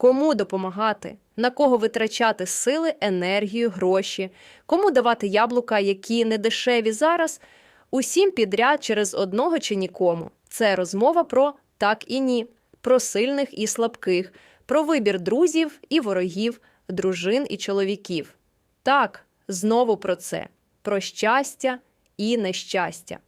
Кому допомагати, на кого витрачати сили, енергію, гроші, кому давати яблука, які не дешеві зараз, усім підряд через одного чи нікому. Це розмова про так і ні, про сильних і слабких, про вибір друзів і ворогів, дружин і чоловіків. Так, знову про це, про щастя і нещастя.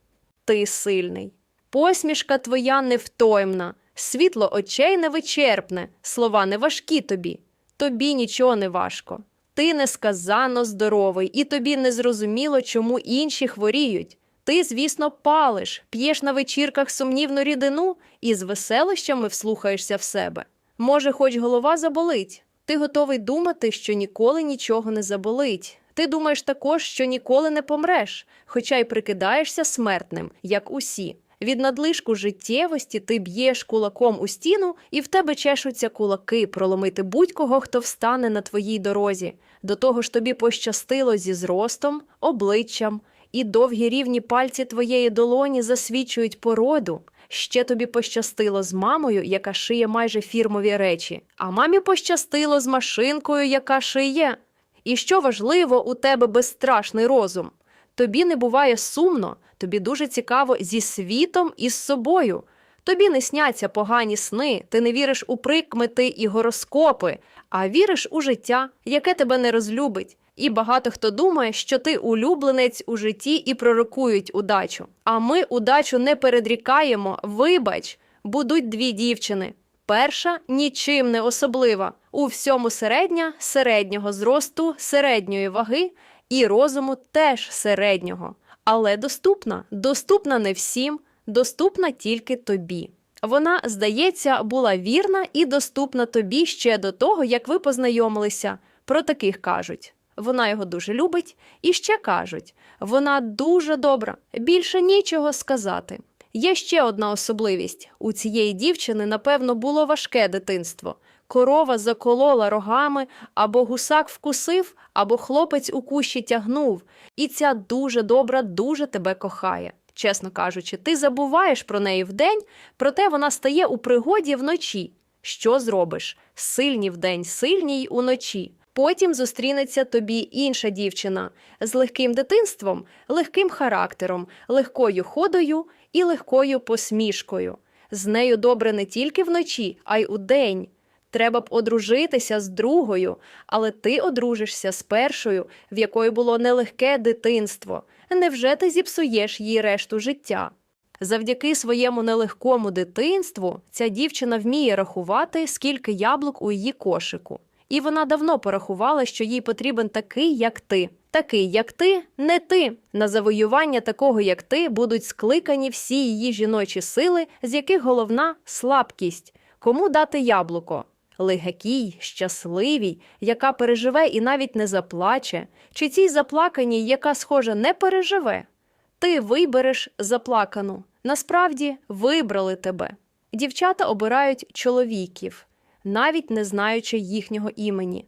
Ти сильний. Посмішка твоя невтоймна, світло очей невичерпне, слова не важкі тобі. Тобі нічого не важко. Ти несказано здоровий, і тобі не зрозуміло, чому інші хворіють. Ти, звісно, палиш, п'єш на вечірках сумнівну рідину і з веселищами вслухаєшся в себе. Може, хоч голова заболить. Ти готовий думати, що ніколи нічого не заболить. Ти думаєш також, що ніколи не помреш, хоча й прикидаєшся смертним, як усі. Від надлишку життєвості ти б'єш кулаком у стіну, і в тебе чешуться кулаки проломити будь-кого, хто встане на твоїй дорозі. До того ж тобі пощастило зі зростом, обличчям, і довгі рівні пальці твоєї долоні засвідчують породу. Ще тобі пощастило з мамою, яка шиє майже фірмові речі, а мамі пощастило з машинкою, яка шиє. І що важливо, у тебе безстрашний розум. Тобі не буває сумно, тобі дуже цікаво зі світом і з собою. Тобі не сняться погані сни, ти не віриш у прикмети і гороскопи, а віриш у життя, яке тебе не розлюбить. І багато хто думає, що ти улюбленець у житті і пророкують удачу. А ми удачу не передрікаємо. Вибач, будуть дві дівчини. Перша нічим не особлива. У всьому середня, середнього зросту, середньої ваги і розуму теж середнього. Але доступна. Доступна не всім, доступна тільки тобі. Вона, здається, була вірна і доступна тобі ще до того, як ви познайомилися. Про таких кажуть. Вона його дуже любить, і ще кажуть, вона дуже добра, більше нічого сказати. Є ще одна особливість: у цієї дівчини, напевно, було важке дитинство. Корова заколола рогами, або гусак вкусив, або хлопець у кущі тягнув, і ця дуже добра дуже тебе кохає. Чесно кажучи, ти забуваєш про неї вдень, проте вона стає у пригоді вночі. Що зробиш? Сильні вдень, сильні й уночі. Потім зустрінеться тобі інша дівчина з легким дитинством, легким характером, легкою ходою і легкою посмішкою. З нею добре не тільки вночі, а й удень. Треба б одружитися з другою, але ти одружишся з першою, в якої було нелегке дитинство. Невже ти зіпсуєш їй решту життя? Завдяки своєму нелегкому дитинству ця дівчина вміє рахувати, скільки яблук у її кошику. І вона давно порахувала, що їй потрібен такий, як ти. Такий, як ти, не ти. На завоювання такого, як ти, будуть скликані всі її жіночі сили, з яких головна слабкість. Кому дати яблуко? Легакій, щасливій, яка переживе і навіть не заплаче, чи цій заплаканій, яка, схоже, не переживе. Ти вибереш заплакану. Насправді вибрали тебе. Дівчата обирають чоловіків, навіть не знаючи їхнього імені.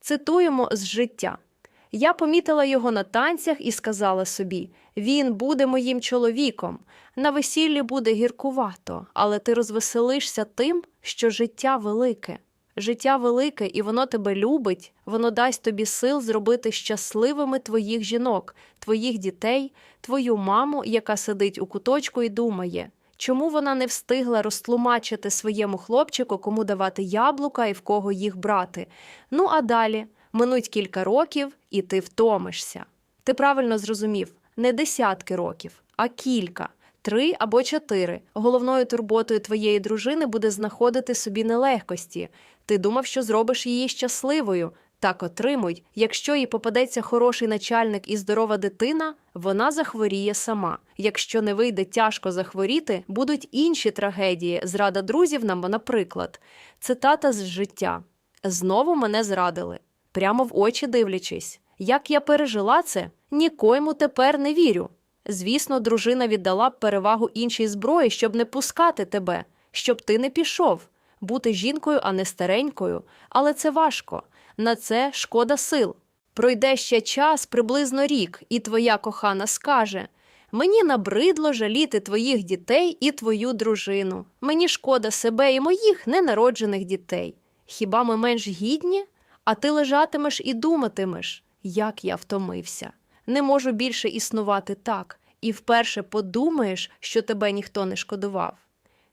Цитуємо з життя. Я помітила його на танцях і сказала собі: він буде моїм чоловіком. На весіллі буде гіркувато, але ти розвеселишся тим, що життя велике. Життя велике, і воно тебе любить, воно дасть тобі сил зробити щасливими твоїх жінок, твоїх дітей, твою маму, яка сидить у куточку і думає, чому вона не встигла розтлумачити своєму хлопчику, кому давати яблука і в кого їх брати. Ну а далі минуть кілька років, і ти втомишся. Ти правильно зрозумів не десятки років, а кілька. Три або чотири. Головною турботою твоєї дружини буде знаходити собі нелегкості. Ти думав, що зробиш її щасливою. Так отримуй, якщо їй попадеться хороший начальник і здорова дитина, вона захворіє сама. Якщо не вийде тяжко захворіти, будуть інші трагедії. Зрада друзів нам, наприклад. Цитата з життя: знову мене зрадили, прямо в очі дивлячись. Як я пережила це, нікому тепер не вірю. Звісно, дружина віддала б перевагу іншій зброї, щоб не пускати тебе, щоб ти не пішов, бути жінкою, а не старенькою. Але це важко. На це шкода сил. Пройде ще час, приблизно рік, і твоя кохана скаже: Мені набридло жаліти твоїх дітей і твою дружину. Мені шкода себе і моїх ненароджених дітей. Хіба ми менш гідні? А ти лежатимеш і думатимеш, як я втомився. Не можу більше існувати так, і вперше подумаєш, що тебе ніхто не шкодував.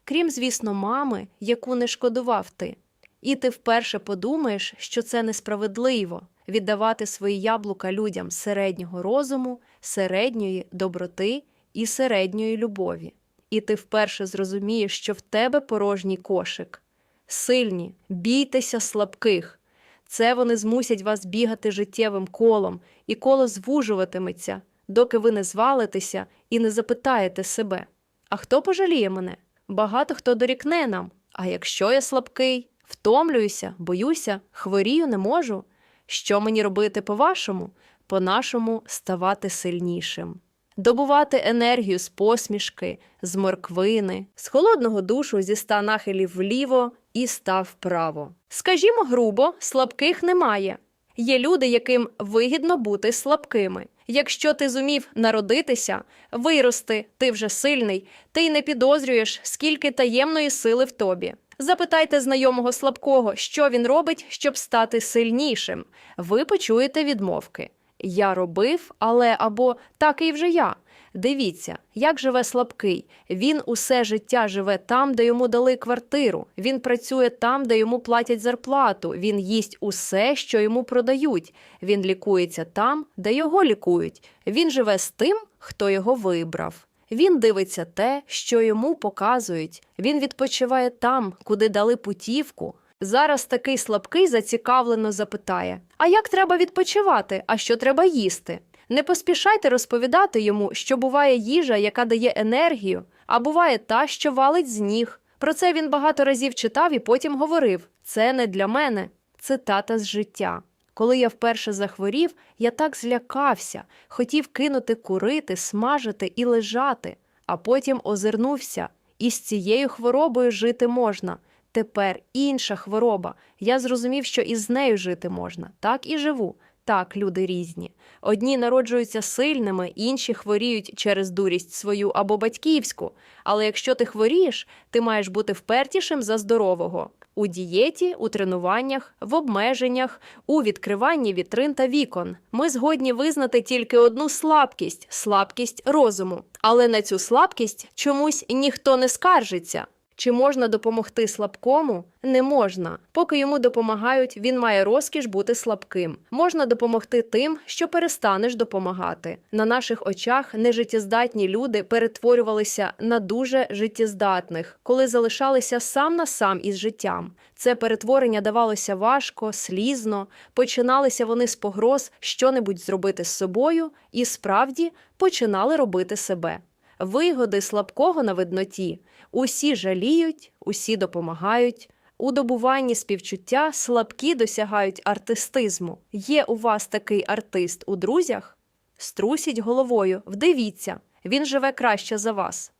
Крім, звісно, мами, яку не шкодував ти. І ти вперше подумаєш, що це несправедливо віддавати свої яблука людям середнього розуму, середньої доброти і середньої любові. І ти вперше зрозумієш, що в тебе порожній кошик. Сильні, бійтеся слабких. Це вони змусять вас бігати життєвим колом, і коло звужуватиметься, доки ви не звалитеся і не запитаєте себе: А хто пожаліє мене? Багато хто дорікне нам. А якщо я слабкий, втомлююся, боюся, хворію не можу. Що мені робити по-вашому? По-нашому ставати сильнішим. Добувати енергію з посмішки, з морквини, з холодного душу зі ста нахилів вліво і ста вправо. Скажімо грубо, слабких немає. Є люди, яким вигідно бути слабкими. Якщо ти зумів народитися, вирости, ти вже сильний, ти й не підозрюєш, скільки таємної сили в тобі. Запитайте знайомого слабкого, що він робить, щоб стати сильнішим. Ви почуєте відмовки. Я робив, але або такий вже я. Дивіться, як живе слабкий. Він усе життя живе там, де йому дали квартиру. Він працює там, де йому платять зарплату. Він їсть усе, що йому продають. Він лікується там, де його лікують. Він живе з тим, хто його вибрав. Він дивиться те, що йому показують. Він відпочиває там, куди дали путівку. Зараз такий слабкий зацікавлено запитає: А як треба відпочивати? А що треба їсти? Не поспішайте розповідати йому, що буває їжа, яка дає енергію, а буває та, що валить з ніг. Про це він багато разів читав і потім говорив: це не для мене, цитата з життя. Коли я вперше захворів, я так злякався, хотів кинути курити, смажити і лежати, а потім озирнувся, і з цією хворобою жити можна. Тепер інша хвороба. Я зрозумів, що і з нею жити можна. Так і живу. Так, люди різні. Одні народжуються сильними, інші хворіють через дурість свою або батьківську. Але якщо ти хворієш, ти маєш бути впертішим за здорового у дієті, у тренуваннях, в обмеженнях, у відкриванні вітрин та вікон. Ми згодні визнати тільки одну слабкість слабкість розуму. Але на цю слабкість чомусь ніхто не скаржиться. Чи можна допомогти слабкому? Не можна. Поки йому допомагають, він має розкіш бути слабким. Можна допомогти тим, що перестанеш допомагати. На наших очах нежиттєздатні люди перетворювалися на дуже життєздатних, коли залишалися сам на сам із життям. Це перетворення давалося важко, слізно. Починалися вони з погроз що-небудь зробити з собою, і справді починали робити себе. Вигоди слабкого на видноті. Усі жаліють, усі допомагають. У добуванні співчуття слабкі досягають артистизму. Є у вас такий артист у друзях? Струсіть головою, вдивіться, він живе краще за вас.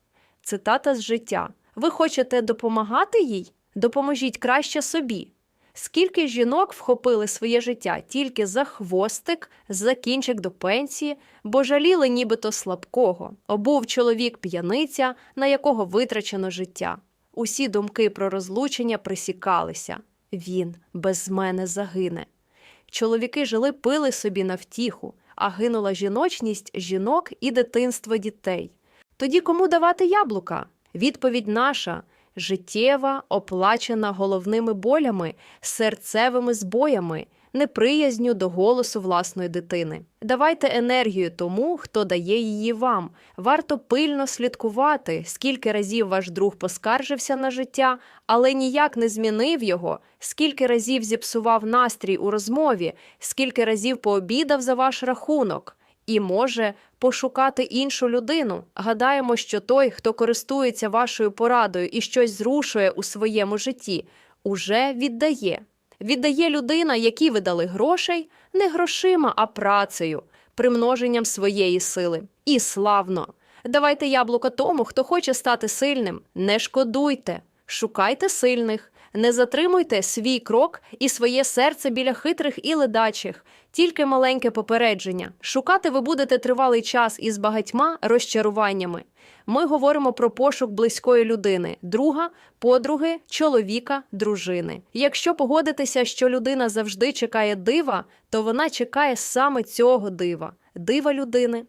Цитата з життя. Ви хочете допомагати їй? Допоможіть краще собі. Скільки жінок вхопили своє життя тільки за хвостик, за кінчик до пенсії, бо жаліли нібито слабкого, обув чоловік п'яниця, на якого витрачено життя. Усі думки про розлучення присікалися. Він без мене загине. Чоловіки жили пили собі на втіху, а гинула жіночність жінок і дитинство дітей. Тоді кому давати яблука? Відповідь наша життєва, оплачена головними болями, серцевими збоями, неприязню до голосу власної дитини. Давайте енергію тому, хто дає її вам. Варто пильно слідкувати, скільки разів ваш друг поскаржився на життя, але ніяк не змінив його, скільки разів зіпсував настрій у розмові, скільки разів пообідав за ваш рахунок. І може пошукати іншу людину. Гадаємо, що той, хто користується вашою порадою і щось зрушує у своєму житті, уже віддає. Віддає людина, якій ви дали грошей, не грошима, а працею, примноженням своєї сили. І славно! Давайте яблука тому, хто хоче стати сильним. Не шкодуйте, шукайте сильних. Не затримуйте свій крок і своє серце біля хитрих і ледачих. Тільки маленьке попередження. Шукати ви будете тривалий час із багатьма розчаруваннями. Ми говоримо про пошук близької людини, друга, подруги, чоловіка, дружини. Якщо погодитеся, що людина завжди чекає дива, то вона чекає саме цього дива, дива людини.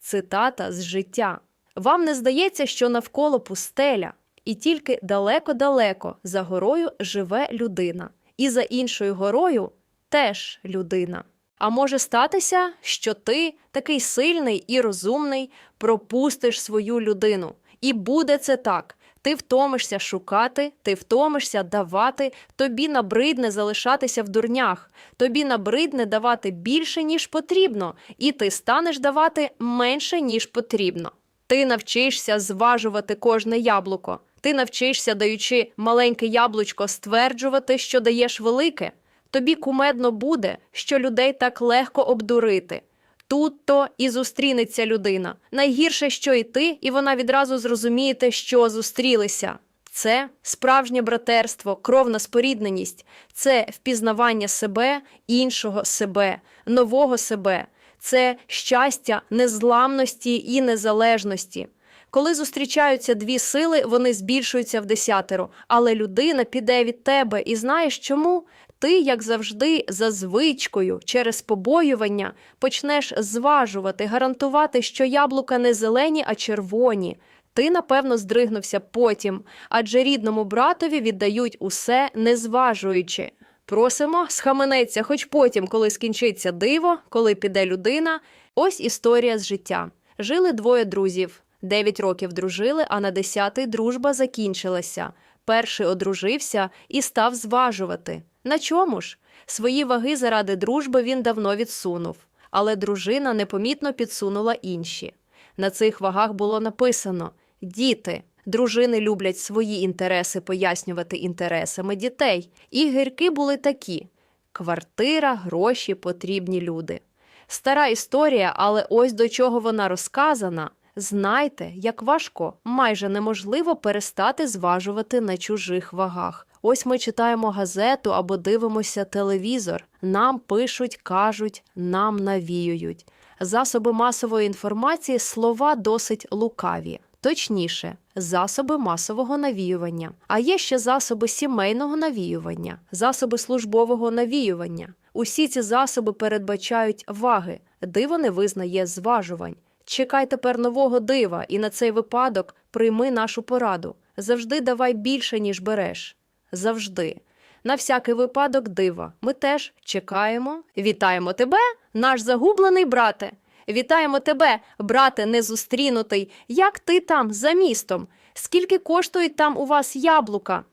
Цитата з життя. Вам не здається, що навколо пустеля, і тільки далеко-далеко за горою живе людина, і за іншою горою теж людина. А може статися, що ти, такий сильний і розумний, пропустиш свою людину. І буде це так. Ти втомишся шукати, ти втомишся давати, тобі набридне залишатися в дурнях, тобі набридне давати більше, ніж потрібно, і ти станеш давати менше, ніж потрібно. Ти навчишся зважувати кожне яблуко. Ти навчишся, даючи маленьке яблучко, стверджувати, що даєш велике. Тобі кумедно буде, що людей так легко обдурити. Тут то і зустрінеться людина. Найгірше, що і ти, і вона відразу зрозумієте, що зустрілися. Це справжнє братерство, кровна спорідненість, це впізнавання себе, іншого себе, нового себе, це щастя, незламності і незалежності. Коли зустрічаються дві сили, вони збільшуються в десятеро, але людина піде від тебе, і знаєш чому? Ти, як завжди, за звичкою, через побоювання, почнеш зважувати, гарантувати, що яблука не зелені, а червоні. Ти, напевно, здригнувся потім, адже рідному братові віддають усе, не зважуючи. Просимо, схаменеться, хоч потім, коли скінчиться диво, коли піде людина. Ось історія з життя. Жили двоє друзів. Дев'ять років дружили, а на десятий дружба закінчилася. Перший одружився і став зважувати. На чому ж? Свої ваги заради дружби він давно відсунув, але дружина непомітно підсунула інші. На цих вагах було написано: Діти. Дружини люблять свої інтереси пояснювати інтересами дітей. І гірки були такі: квартира, гроші, потрібні люди. Стара історія, але ось до чого вона розказана. Знайте, як важко, майже неможливо перестати зважувати на чужих вагах. Ось ми читаємо газету або дивимося телевізор. Нам пишуть, кажуть, нам навіюють. Засоби масової інформації слова досить лукаві. Точніше, засоби масового навіювання. А є ще засоби сімейного навіювання, засоби службового навіювання. Усі ці засоби передбачають ваги, диво не визнає зважувань. Чекай тепер нового дива, і на цей випадок прийми нашу пораду. Завжди давай більше, ніж береш. Завжди. На всякий випадок дива. Ми теж чекаємо. Вітаємо тебе, наш загублений брате. Вітаємо тебе, брате незустрінутий. Як ти там за містом? Скільки коштують там у вас яблука?